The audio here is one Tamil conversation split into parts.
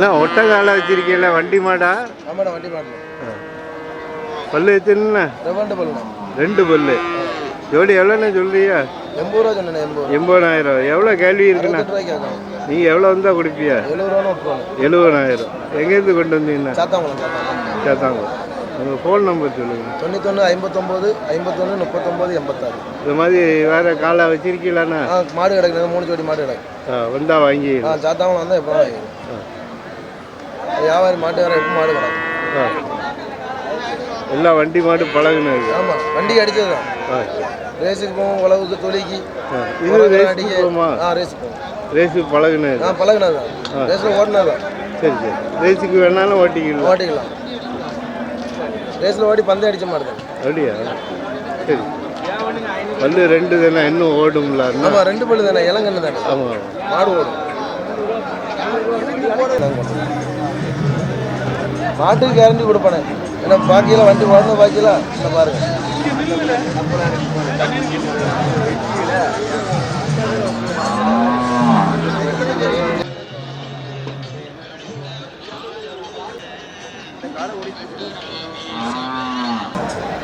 இல்லை ஒட்டை காலை வச்சிருக்கீங்களா வண்டி மாடா? ஆமாடா வண்டி மாடல. பல்லு பல்லுண்ணா ரெண்டு பல்லு. ஜோடி எவ்வளோண்ணே சொல்றியா எண்பது ரூபா சொன்னேன் எண்பதாயிரம். எவ்வளோ கேள்வி இருக்குண்ணா? நீங்கள் எவ்வளோ வந்தால் கொடுப்பியா? எழுபதாயிரம். எங்கேருந்து கொண்டு வந்தீங்கண்ணா? சாத்தாங்குளம் சாத்தாங்குளம். சேத்தாங்க உங்கள் ஃபோன் நம்பர் சொல்லுங்கள் தொண்ணூத்தொன்று ஐம்பத்தொம்போது ஐம்பத்தொன்று முப்பத்தொம்போது எண்பத்தாறு. இந்த மாதிரி வேறு காலை வச்சிருக்கீங்களாண்ணா? மாடு கிடக்குது மூணு ஜோடி மாடு கிடக்கு. ஆ வந்தால் வாங்கி சாத்தாங்குளம் வந்தால் எப்போ வாங்கிடும் வியாபாரி மாட்டு வேற எப்போ மாடு ஆ. எல்லாம் வண்டி மாடு பழகுனது ஆமாம் வண்டி அடிச்சது தான் ரேஸுக்கு போவோம் உழவுக்கு தொழிக்கு. இது ரேஸ் போகுமா ஆ ரேஸ் போவோம். ரேஸுக்கு பழகுனது ஆ பழகுனது தான் ரேஸில் ஓடினது தான் சரி சரி. ரேஸுக்கு வேணாலும் ஓட்டிக்கலாம். ஓட்டிக்கலாம். ரேஸில் ஓடி பந்தயம் அடிச்ச மாடு தான் அப்படியா? சரி. பல்லு ரெண்டு தானே இன்னும் ஓடும்ல ஆமாம் ரெண்டு பல்லு தானே இளங்கன்று தானே ஆமாம் மாடு ஓடும். மாட்டுக்கு கேரண்டி கொடுப்பானே. ஏன்னா பாக்கியில் வண்டி வளர்ந்த பாக்கியில் இந்த பாருங்க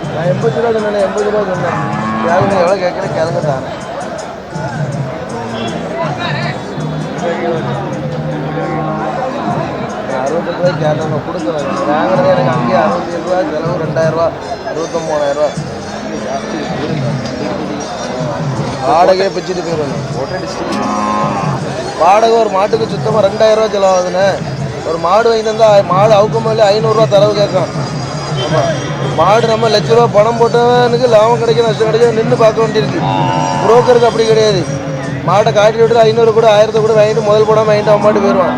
நான் எண்பது ரூபா சொன்னேன் எண்பது ரூபா சொன்னேன். கேளுங்க எவ்வளோ கேட்குறேன் கேளுங்க தானே அறுபத்தெட்டு ரூபாய்க்கு கேட்டாங்க கொடுக்குறாங்க வாங்குறது எனக்கு அங்கேயே அறுபத்தி ரூபா செலவு ரெண்டாயிரம் ரூபா அறுபத்தொம்போதாயிரம் ரூபா ஜாஸ்தி வாடகையே பிச்சுட்டு போயிடுவேன் வாடகை ஒரு மாட்டுக்கு சுத்தமாக ரெண்டாயிரம் ரூபா செலவாகுதுண்ணே. ஒரு மாடு வாங்கி தந்தா மாடு அவுக்கும் போது ஐநூறுரூவா தரவு கேட்கும். ஆமாம் மாடு நம்ம லட்ச ரூபா பணம் போட்டவனுக்கு லாபம் கிடைக்கும் நஷ்டம் கிடைக்கும் நின்று பார்க்க வேண்டியிருக்கு. புரோக்கருக்கு அப்படி கிடையாது. மாட்டை காட்டி விட்டு ஐநூறு கூட ஆயிரத்தை கூட வாங்கிட்டு முதல் போடாமல் வாங்கிட்டு அவன் மாட்டு போயிடுவான்.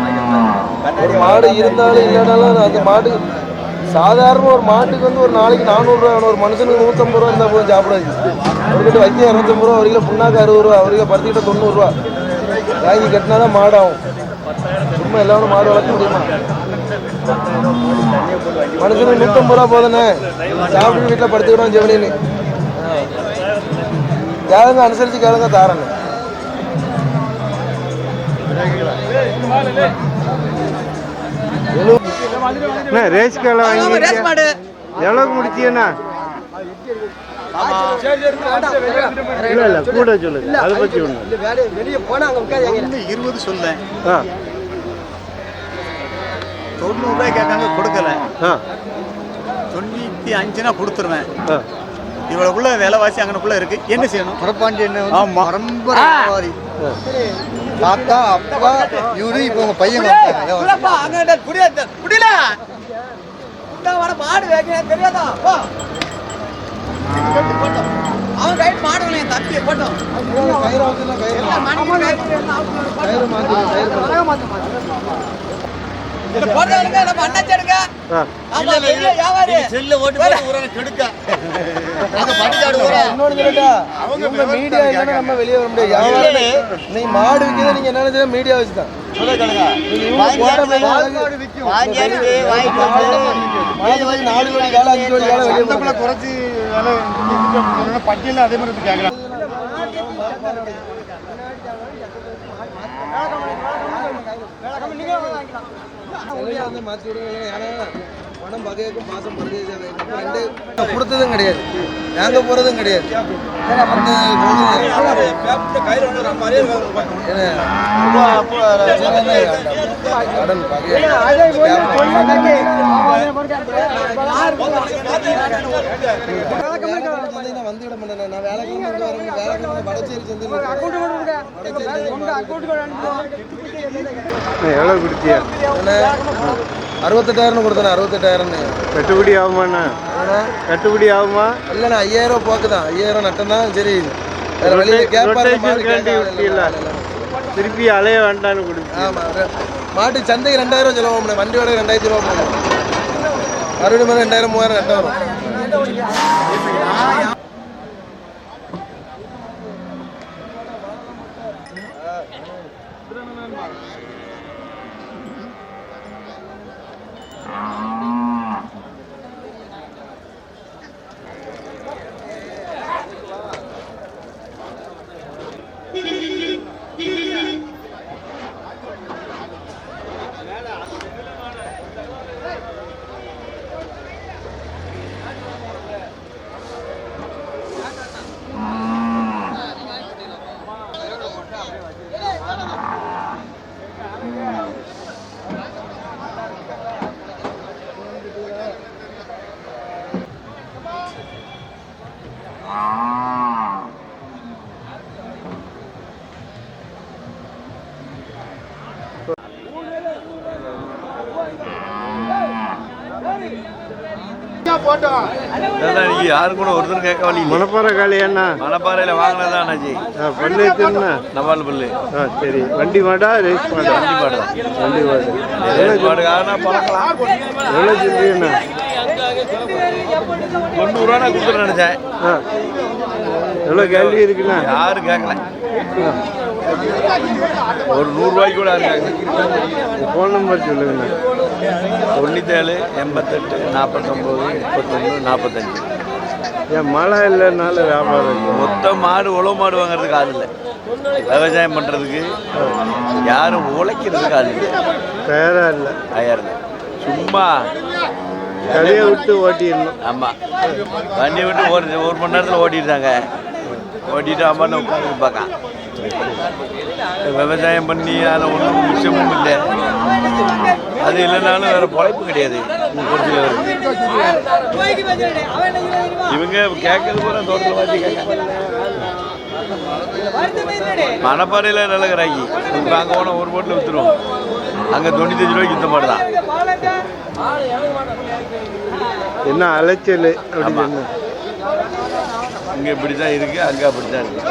மாடு இருந்தாலும் இல்லைனாலும் அந்த மாடு சாதாரண ஒரு மாட்டுக்கு வந்து ஒரு நாளைக்கு நானூறுரூவா ஒரு மனுஷனுக்கு நூற்றம்பது ரூபா இருந்தால் போதும் சாப்பிடாது. அவர்கிட்ட வைக்க இரநூத்தம்பது ரூபா ஒரு கிலோ புண்ணாக்கு அறுபது ரூபா ஒரு பருத்திக்கிட்ட தொண்ணூறுரூவா வாங்கி கட்டினா தான் மாடாகும். சும்மா எல்லாரும் மாடு வளர்க்க முடியுமா? மனுஷனுக்கு நூற்றம்பது ரூபா போதானே சாப்பிட்டு வீட்டில் படுத்துக்கிட்டோம் ஜெவனின்னு கேளுங்க அனுசரித்து கேளுங்க தாரங்க அண்ணா ரேஸ் காலை வாங்கி எவ்வளோக்கு முடிச்சீங்கண்ணா இல்லை இல்லை கூட சொல்லுங்க. அதை பற்றி ஒன்று வந்து இருபது சொல்லேன் ஆ. தொண்ணூறுரூவாய் கேட்காங்க கொடுக்கல. ஆ. தொண்ணூற்றி அஞ்சுனா கொடுத்துருவேன். விலைவாசி அங்கனக்குள்ள இருக்கு. என்ன செய்யணும்? புறப்பாண்டியன் ஆமா. பரம்பரை வியாபாரி. தாத்தா அப்பா இவரு இப்போ உங்க பையன் வந்தாங்க. அவன் கைட் மாடுகளை என் தம்பி போட்டோம் கயிறு கயிறு கயிறு மாடு விற்கிறத நீங்க என்ன நினைச்சா மீடியா வச்சு தான். நீங்க இவங்க போற போய் மாடு நாலு கோடி காலம் அஞ்சு கோடி காலம். குறைச்சி பட்டியல அதே மாதிரி கேட்கலாம் வெளியே வந்து மாத்தி விடுங்க ஏன்னா மனம் பகையாக்கும் பாசம் பரதேசம் கொடுத்ததும் கிடையாது நாங்கள் போகிறதும் கிடையாது. வந்து கடன் வந்துவிட மாட்டேன் நான் வேலை வேலை வடச்சேரி செஞ்சு எவ்வளோ கொடுத்தியா அறுபத்தெட்டாயிரம் கொடுத்தேன் அறுபத்தெட்டாயிரம்னு. கட்டுப்படி ஆகுமாண்ணா? கட்டுப்படி ஆகுமா? இல்லைண்ணா ஐயாயிரம் போக்கு தான் ஐயாயிரம் நட்டம் தான் சரி திருப்பி அலைய வேண்டான்னு கொடுத்து. ஆமாம் மாட்டு சந்தைக்கு ரெண்டாயிரம் செலவாகும் வண்டியோட ரெண்டாயிரத்தி ரூபா போகும் மறுபடியும் ரெண்டாயிரம் மூவாயிரம் நட்டம் வரும். இன்னைக்கு யாரும் கூட ஒருத்தரும் கேட்க வழி இல்லை மணப்பாறை காளியாண்ணா மணப்பாறையில் வாங்கினதான் அண்ணாச்சி. ஆ, பல்லு எத்தனை நவால் பல்லு. ஆ சரி. வண்டி மாடா ரேஸ் மாடா? வண்டி மாடு. வண்டி மாடு. ரேஸ் மாடு. காரணா பழக்கலாம் எவ்வளோ சொல்றீங்கண்ணா தொண்ணூறுரூவா நான் கொடுத்துட்டு நினச்சேன். ஆ. எவ்வளோ கேள்வி இருக்குண்ணா? யாரும் கேட்கல. ஒரு நூறுரூவாய்க்கு கூட கேட்கல. ஃபோன் நம்பர் சொல்லுங்கண்ணா. தொண்ணூத்தேழு எண்பத்தெட்டு நாற்பத்தொம்போது முப்பத்தொன்று நாற்பத்தஞ்சு ஏன் மழை இல்லைனால வியாபாரம் இல்லை மொத்த மாடு உழவு மாடு வாங்குறதுக்கு ஆள் இல்லை. விவசாயம் பண்ணுறதுக்கு யாரும் உழைக்கிறதுக்கு ஆள் இல்லை. தயாராக இல்லை. ஆயிரம் சும்மா கதையை விட்டு ஓட்டிடணும். ஆமாம் வண்டியை விட்டு ஒரு ஒரு மணி நேரத்தில் ஓட்டிட்டாங்க ஓட்டிட்டு அம்மா உட்காந்து பார்க்கான் விவசாயம் பண்ணி அதில் ஒன்றும் மிச்சமும் இல்லை. அது இல்லைனாலும் வேறு பொழைப்பு கிடையாது. ஒரு சிலருக்கு இவங்க கேட்கறது பூரா தோட்டத்தில் வாட்டி கேட்காங்க மணப்பாறையில் நல்ல கிராக்கி இப்போ அங்கே போனால் ஒரு போட்டில் விற்றுருவோம் அங்கே தொண்ணூத்தஞ்சு ரூபாய்க்கு விற்ற மாட்டு தான். என்ன அலைச்சல்? அப்படி ஆமா. சொன்ன இங்கே இப்படி தான் இருக்குது அங்கே அப்படி தான் இருக்குது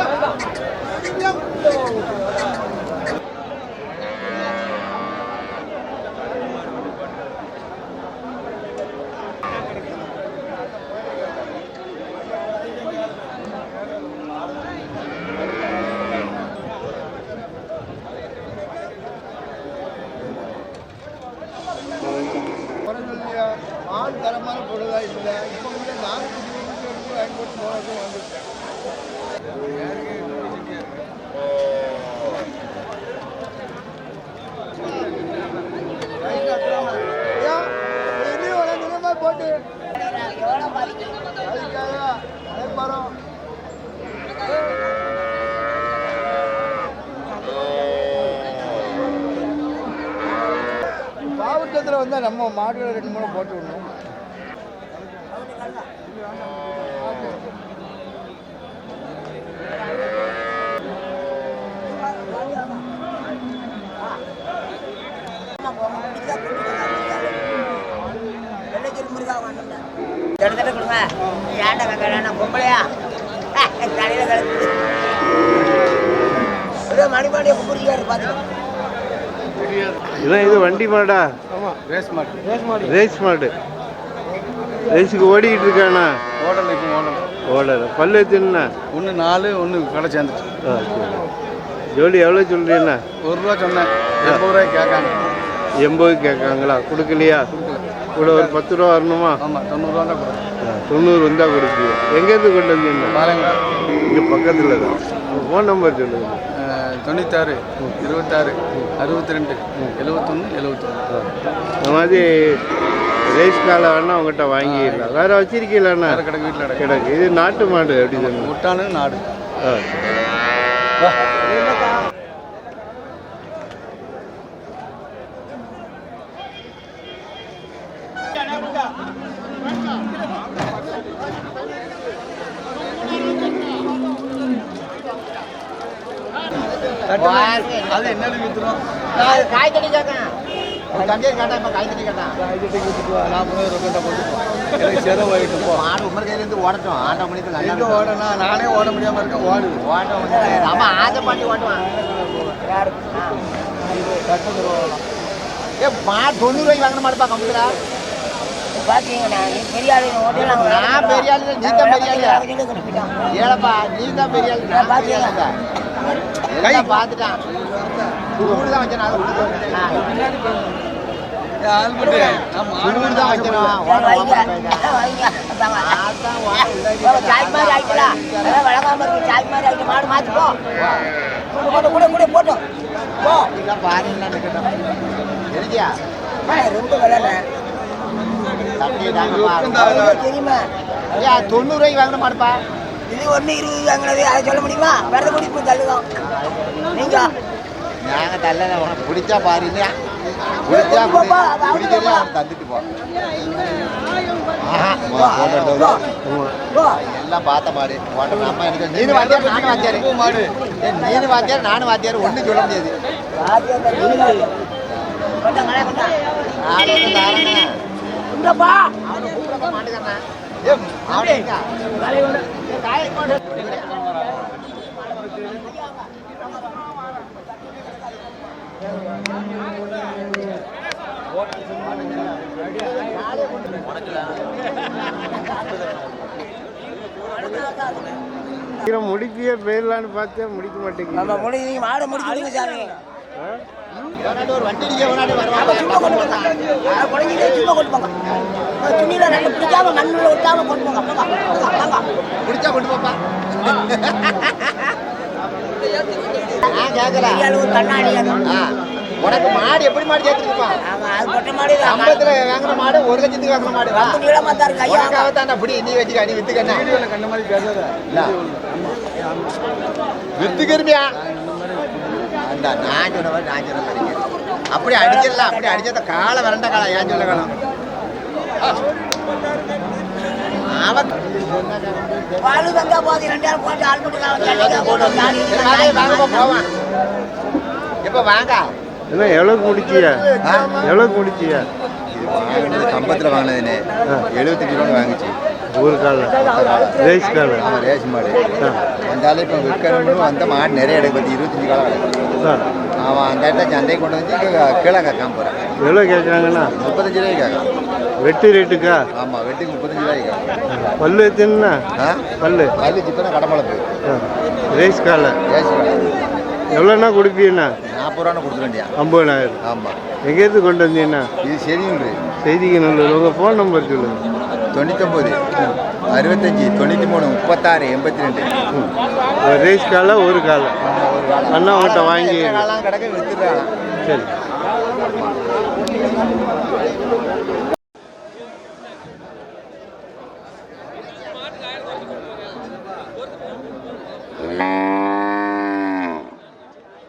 ஆள் தரமான பொருளா இல்லை இப்போ கூட நாங்கள் பயன்படுத்தி போனது வந்துருக்கேன் போட்டு அதுக்காக மாவட்டத்தில் வந்து நம்ம மாடுகளை ரெண்டு மூணு போட்டு விடணும். எடுத்துட்டு கொடுங்க ஏன்டா கேட்கறேன் நான் பொம்பளையா தலையில கலந்து ஒரே மணி மணியை கும்பிடுறாரு பார்த்துக்கோ இதான் இது வண்டி மாடா. ரேஸ் மாடு. ரேஸ் மாடு ரேஸ் மாடு ரேஸுக்கு ஓடிக்கிட்டு இருக்கானா? ஓடலை. இப்போ ஓடலை ஓடல பல்லு எத்தனை ஒன்று நாலு ஒன்று கடை சேர்ந்துச்சு ஜோடி எவ்வளோ சொல்றீங்கண்ணா ஒரு ரூபா சொன்னேன். எண்பது ரூபாய்க்கு கேட்காங்க. எண்பது கேட்காங்களா? கொடுக்கலையா? கூட ஒரு பத்து ரூபா வரணுமா? ஆமாம் தொண்ணூறுரூவா தான் கொடுக்கும் தொண்ணூறு வந்தால் கொடுப்பீங்க. எங்கேருந்து கொண்டு வந்தீங்க? இங்கே பக்கத்தில் தான். ஃபோன் நம்பர் சொல்லுங்க. தொண்ணூத்தாறு இருபத்தாறு அறுபத்தி ரெண்டு எழுபத்தொன்று எழுபத்தொன்று இந்த மாதிரி ரேஸ் காலை வேணா உங்ககிட்ட வாங்கிடலாம். வேற வச்சிருக்கீங்களாண்ணா கிடக்கு வீட்டில் கிடக்கு. இது நாட்டு மாடு எப்படி சொன்னா முட்டானு நாடு. ஆ. அது என்னன்னு வித்துரும் காய் தண்ணி கேட்கணும் தண்ணி கேட்டா இப்போ காய் தண்ணி கேட்டான். நாற்பது ரொக்கத்தை போட்டு எனக்கு செலவாயிட்டு போ. மாடு உமர் கையிலேருந்து ஓடட்டும். ஆட்ட மணிக்கு நல்லா எங்க ஓடனா நானே ஓட முடியாம இருக்கேன். ஓடு. ஓட்டம் ஆமா ஆசை பண்ணி ஓட்டுவான். ஏ மா தொண்ணூறு ரூபாய்க்கு வாங்கின மாடுப்பா கம்பெனிடா பாத்தீங்கன்னா நீ பெரிய ஆளு நான் பெரிய ஆளு நீ தான் பெரிய ஆளு ஏழப்பா நீ தான் பெரிய ஆளு நான் கை. பார்த்துட்டான். சூடு தான் வச்சேன். கூட கூட ரொம்ப விளையாட தெரியுமா? தொண்ணூறு ரூபாய்க்கு வாங்கின மாடுப்பா. இது ஒண்ணு இருபது வாங்கினது அதை சொல்ல முடியுமா? விரத குடிப்பு தள்ளுதான் நீங்க? நாங்க தள்ளல உனக்கு பிடிச்சா பாரு இல்லையா? பிடிச்சா அவன் தந்துட்டு எல்லாம் பார்த்த மாடு ஓட்ட நம்ம எனக்கு நீனு வாத்தியார் நானும் வாத்தியார். மாடு நீனு வாத்தியார் நானும் வாத்தியார். ஒன்றும் சொல்ல முடியாது. கொண்டாங்க கொண்டா ஆள் வந்து தாரங்க இங்கப்பா அவனை கூப்பிட மாட்டேங்கிறா ஏ அவனே எங்க? முடிப்பியே போயிடலான்னு பார்த்தேன் முடிக்க மாட்டேங்குது நம்ம மாட்டேங்குது முடி நீங்க மாடு முடிக்கிறீங்க சாமி பிடிச்சா கொண்டு போப்பா. நான் அளவு கண்ணாடி உனக்கு மாடு எப்படி மாடு சேர்த்துருப்பா ஆமா அது பொட்டை மாடு தான். ஐம்பத்துல வாங்குற மாடு ஒரு லட்சத்துக்கு வாங்குற மாடு நீளமா தான் இருக்கு ஐயா. உனக்காக தான் அப்படி நீ வச்சுக்க நீ வித்துக்கண்ணா கண்ட மாதிரி பேசாத. வித்துக்கிறமியா அந்த நான் சொன்ன மாதிரி நான் சொன்ன மாதிரி. அப்படி அடிச்சிடலாம் அப்படி அடிச்சத காலை வரண்ட காலம் ஏன் சொல்ல காலம்? எப்ப வாங்க? என்ன எவ்வளோக்கு முடிச்சியா? எவ்வளோக்கு முடிச்சியா? கம்பத்தில் வாங்கினதுன்னு எழுபத்தஞ்சு ரூபா வாங்கிச்சு. ஒரு காலை ரேஸ் காலை ரேஷன் மாடு வந்தாலும் இப்போ விற்கணும்னு வந்த மாடு நிறைய எடுக்க பற்றி இருபத்தஞ்சு காலம் ஆ. அவன் அந்த இடத்துல சந்தைக்கு கொண்டு வந்து கீழே கேட்காம போகிறான் எவ்வளோ கேட்குறாங்கண்ணா முப்பத்தஞ்சு கேட்கான் வெட்டு ரேட்டுக்கா? ஆமாம் வெட்டுக்கு முப்பத்தஞ்சு ரூபாய்க்கு பல்லு எத்தனைண்ணா ஆ? பல்லு. பல்லு சிப்பனா கடமலை போய் ஆ. ரேஸ் காலை ரேஷன் கடை எவ்வளோண்ணா கொடுப்பீங்கண்ணா? நாற்பது ரூபான்னு கொடுத்துட வேண்டியா? ஐம்பதாயிரம் ஆமாம் எங்கேருந்து கொண்டு வந்தீங்கண்ணா? இது செய்திக்கு நல்லூர் உங்கள் ஃபோன் நம்பர் சொல்லுங்கள் தொண்ணூத்தொம்பது. அறுபத்தஞ்சி தொண்ணூற்றி மூணு முப்பத்தாறு எண்பத்தி ரெண்டு ஒரு ரேஸ் காலை ஒரு காலை. அண்ணா உங்கள்கிட்ட வாங்கி கிடக்க வித்துடுறாங்க. சரி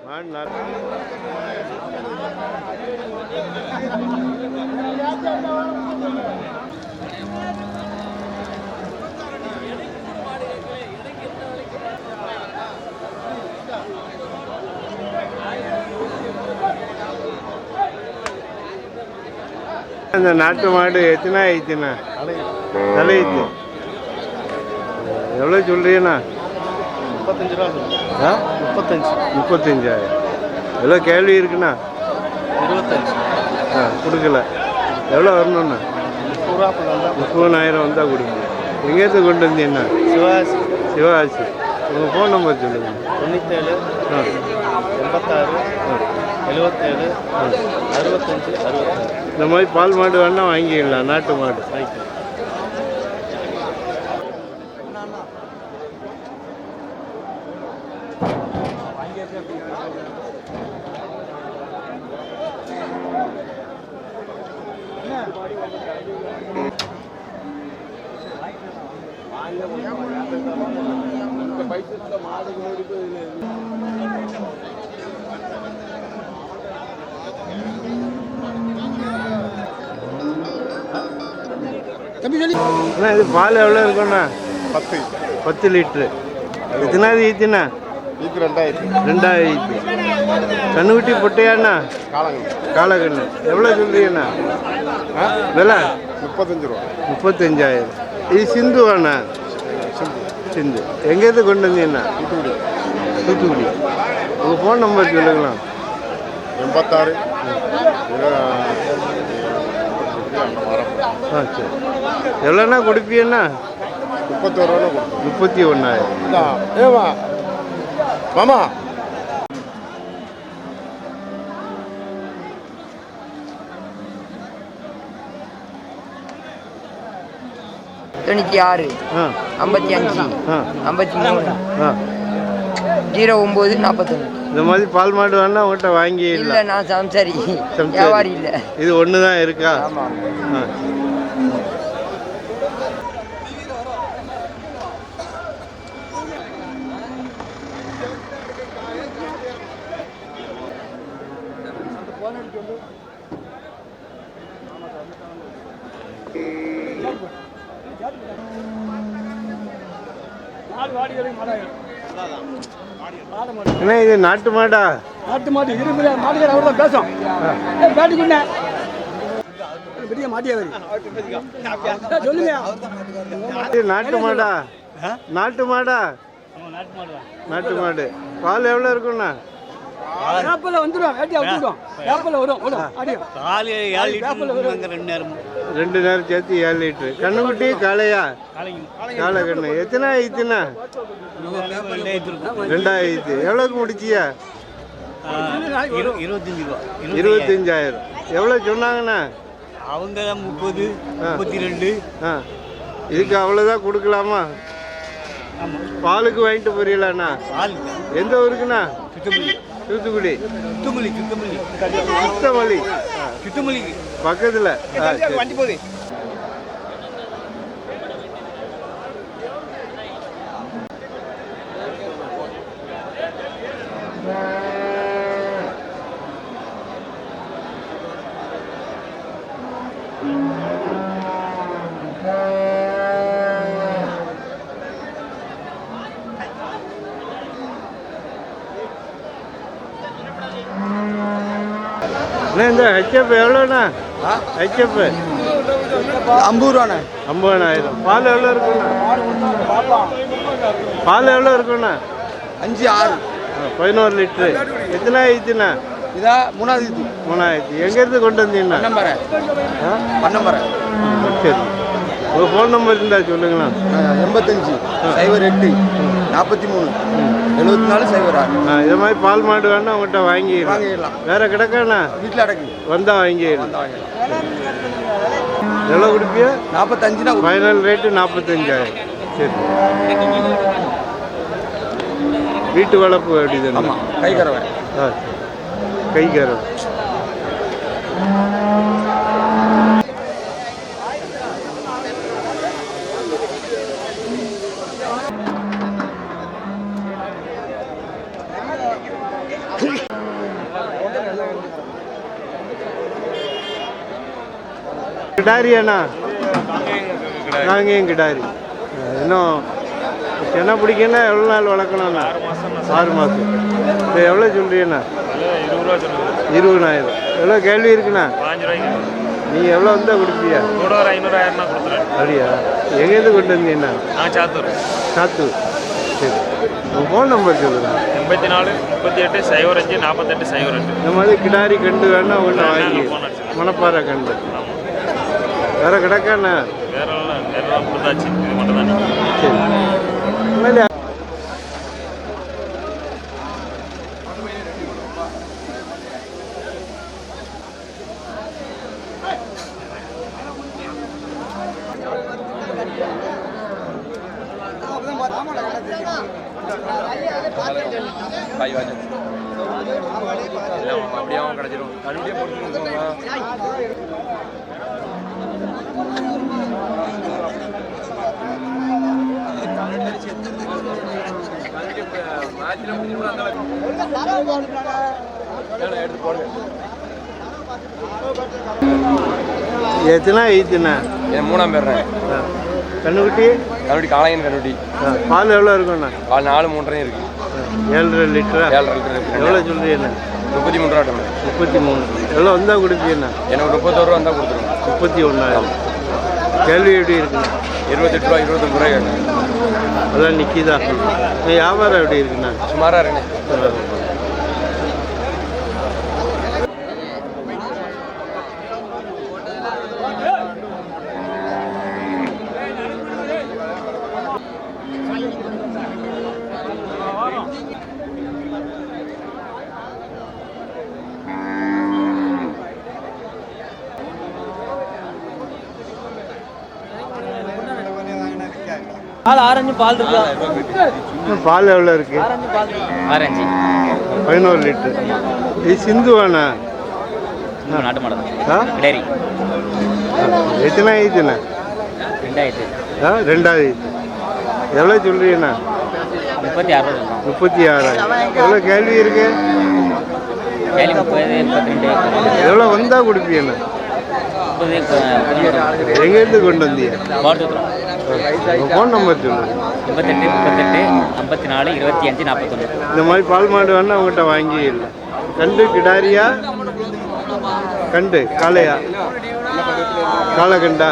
மாடு நல்லா- அந்த நாட்டு மாடு எத்தனை ஆயிடுச்சுண்ணா தலையிட்டு எவ்வளோ சொல்றீங்கண்ணா? முப்பத்தஞ்சு ரூபா ஆ? முப்பத்தஞ்சு. முப்பத்தஞ்சாயிரம் எவ்வளோ கேள்வி இருக்குண்ணா? இருபத்தஞ்சு. ஆ கொடுக்கல. எவ்வளோ வந்தா முப்பதாயிரம் வந்தால் கொடுங்க. எங்கேருந்து கொண்டு வந்தீங்கண்ணா? சிவாசி சிவகாசி உங்கள் ஃபோன் நம்பர் சொல்லுங்கள் தொண்ணூத்தேழு ஆ. எண்பத்தாறு எழுபத்தேழு அறுபத்தஞ்சு அறுபத்தஞ்சு இந்த மாதிரி பால் மாடு வேணால் வாங்கிக்கலாம் நாட்டு மாடு. ரைட்டு பைசத்துல அண்ணா இது பால் எவ்வளோ இருக்குண்ணா பத்து பத்து லிட்ரு எத்தனாவது ஈத்துண்ணா இது ரெண்டாயிரத்தி ரெண்டாயிரத்தி கண்ணுக்குட்டி பொட்டையாண்ணா காலங்க காலக்கண்ணு எவ்வளோ சொல்றீங்கண்ணா விலை முப்பத்தஞ்சு ரூபா முப்பத்தஞ்சாயிரம் இது சிந்துவாண்ணா சிந்து எங்கேருந்து கொண்டு வந்தீங்கண்ணா தூத்துக்குடி உங்கள் ஃபோன் நம்பர் சொல்லுங்களா எண்பத்தாறு ஆ சரி. எவ்வளோண்ணா கொடுப்பீங்கண்ணா? முப்பத்தோரு ரூபா முப்பத்தி ஒன்றாயிரம் ஏமா மாமா. தொண்ணூற்றி ஆறு ஆ. ஐம்பத்தி அஞ்சு ஆ. ஐம்பத்தி மூணு ஆ. ஜீரோ ஒம்பது நாற்பத்தொன்று இந்த மாதிரி பால் மாடு வேணா உங்கள்கிட்ட வாங்கி இல்லை நான் சம்சாரி. சம்சாரி. வியாபாரி இல்லை. இது ஒன்று தான் இருக்கா ஆமாம் என்ன இது நாட்டு மாடா? நாட்டு மாட்டு இரும்புல மாட்டுக்கார அவர் தான் பேசும் பேட்டுக்குண்ணே பெரிய மாட்டியாவரி சொல்லுங்க. இது நாட்டு மாடா? நாட்டு மாடா? நாட்டு மாடு. பால் எவ்வளோ இருக்குண்ணா ஏப்பல வந்துடும். வேட்டியா விட்டுடும் ஏப்பல வரும். வரும். அடியும் காலு ஏழு லிட்டர் ரெண்டு நேரம். ரெண்டு நேரம் சேர்த்து ஏழு லிட்டரு. கண்ணுக்குட்டி காளையா? காளை கண்ணு எத்தனை ஆயிடுச்சுண்ணா ரெண்டாயிரத்து. எவ்வளோக்கு முடிச்சியா? இருபத்தஞ்சு ரூபா. இருபத்தஞ்சாயிரம். எவ்வளோ சொன்னாங்கண்ணா? அவங்க முப்பது ஆ. முப்பத்தி ரெண்டு ஆ. இதுக்கு அவ்வளோதான் கொடுக்கலாமா? பாலுக்கு வாங்கிட்டு போறீங்களாண்ணா? எந்த ஊருக்குண்ணா? சுத்தமல்லி தூத்துக்குடி. சுத்தமல்லி சுத்தமல்லி சுத்தமல்லி பக்கத்தில். வண்டி போகுது? இந்த ஹெச்எப் எவ்வளோண்ணா? ஹெச்எப் ஐம்பது ரூபாண்ணே. ஐம்பதாயிரம். பால் எவ்வளோ இருக்குண்ணா? பால் எவ்வளோ இருக்குண்ணா? அஞ்சு ஆறு. பதினோரு லிட்ரு. எத்தனை ஆயிடுச்சுண்ணா? இதா மூணாவது மூணாயிரத்து எங்கேருந்து கொண்டு வந்தீங்கண்ணா? பன்னம்பரை ஆ, சரி. உங்கள் ஃபோன் நம்பர் இருந்தால் சொல்லுங்களா எண்பத்தஞ்சு சைபர் எட்டு நாற்பத்தி மூணு. எழுபத்தி நாலு ஆ இது மாதிரி பால் மாடு வேணா உங்கள்கிட்ட வாங்கிடலாம். வாங்கிடலாம். வேற கிடக்காண்ணா வீட்டில் அடக்கு. வந்தா வாங்கிடலாம். எவ்வளோ கொடுப்பியா? நாற்பத்தஞ்சுனா ஃபைனல் ரேட்டு நாற்பத்தஞ்சாயிரம் சரி. வீட்டு வளர்ப்பு அப்படி ஆமாம் கை கறவை ஆ கை கிடாரி அண்ணா? காங்கேயம் கிடாரி? இன்னும் என்ன பிடிக்குன்னா எவ்வளோ நாள் வளர்க்கணும்ண்ணா ஆறு மாதம் இப்போ எவ்வளோ சொல்கிறீங்கண்ணா இருபதாயிரம். எவ்வளோ கேள்வி இருக்குண்ணா? நீ எவ்வளோ வந்தால் கொடுப்பியா? கூட ஒரு அப்படியா? எங்கேருந்து கொண்டு வந்தீங்கண்ணா? சாத்தூர். சாத்தூர் சரி. உங்கள் ஃபோன் நம்பர் சொல்லுங்க எண்பத்தி நாலு முப்பத்தி எட்டு சைபர் அஞ்சு நாற்பத்தெட்டு சைபர் அஞ்சு இந்த மாதிரி கிடாரி கண்டு வேணா ஒன்று வாங்கி. மணப்பாறை கண்டு. வேற கிடக்காண்ணா வேற வேற கொடுத்தாச்சு. இது மட்டும் தான் சரி உண்மையிலே அப்படியே கிடைச்சிடும் எத்தனை ஈத்துண்ணா என் மூணாம் பேர் கண்ணுக்குட்டி? கண்ணுடி காளையன் கண்ணுடி ஆ, பால் எவ்வளோ இருக்குண்ணா பால் நாலு மூன்றரையும் இருக்கு. ஏழரை லிட்டரா? ஏழரை லிட்டர் எவ்வளோ சொல்றீங்கண்ணா முப்பத்தி மூணு ரூபா. முப்பத்தி மூணு எவ்வளோ வந்தால் கொடுப்பீங்கண்ணா? எனக்கு முப்பத்தோரு ரூபா வந்தால் கொடுத்துருவோம். முப்பத்தி ஒன்றாயிரம் கேள்வி எப்படி இருக்குண்ணா? இருபத்தெட்டு ரூபா இருபத்தொம்பது ரூபாய் கேட்டேன். அதான் நிற்கிதா வியாபாரம் எப்படி இருக்குண்ணா? சுமாராக இருக்குண்ணே. ஆரஞ்சு பால் இருக்கு? பால் எவ்வளோ இருக்கு? ஆரஞ்சு பால் ஆரஞ்சு. பதினோரு லிட்டர். இது சிந்துவாண்ணா? இன்னும் நாட்டு மாடல். ஆ? கிடேரி எத்தனை ஆயிடுச்சுண்ணா? ரெண்டாயிரத்து. ஆ ரெண்டாவது ஈத்து எவ்வளோ சொல்றீங்கண்ணா? முப்பத்தி ஆறு முப்பத்தி ஆறாயிரம் எவ்வளோ கேள்வி இருக்கு? கேலி முப்பது முப்பத்தி ரெண்டு. எவ்வளோ வந்தால் கொடுப்பீங்கண்ணா? பதினொன்று எங்கேருந்து கொண்டு வந்தீங்க? ஃபோன் நம்பர் சொல்லுங்கள் முப்பத்தெட்டு முப்பத்தெட்டு ஐம்பத்தி நாலு இருபத்தி அஞ்சு நாற்பத்தொன்று இந்த மாதிரி பால் மாடு வேணா அவங்ககிட்ட வாங்கி இல்லை. கண்டு கிடாரியா? கண்டு காளையா? காளைகண்டா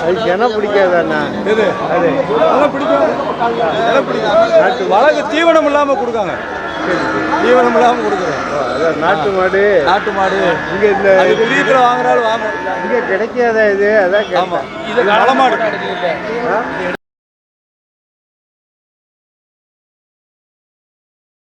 அது ஜனம் பிடிக்காதாண்ணா அது. பிடிக்கும். பிடிக்கும். நாட்டு வழக்கு தீவனம் இல்லாமல் கொடுக்காங்க. தீவனம் இல்லாமல் கொடுக்குறோம். நாட்டு மாடு. நாட்டு மாடு. இங்க இந்த பிரியத்தில் வாங்குறாலும் வாங்கும் இங்க கிடைக்காதா இது? அதான். ஆமாம் இது களமாடு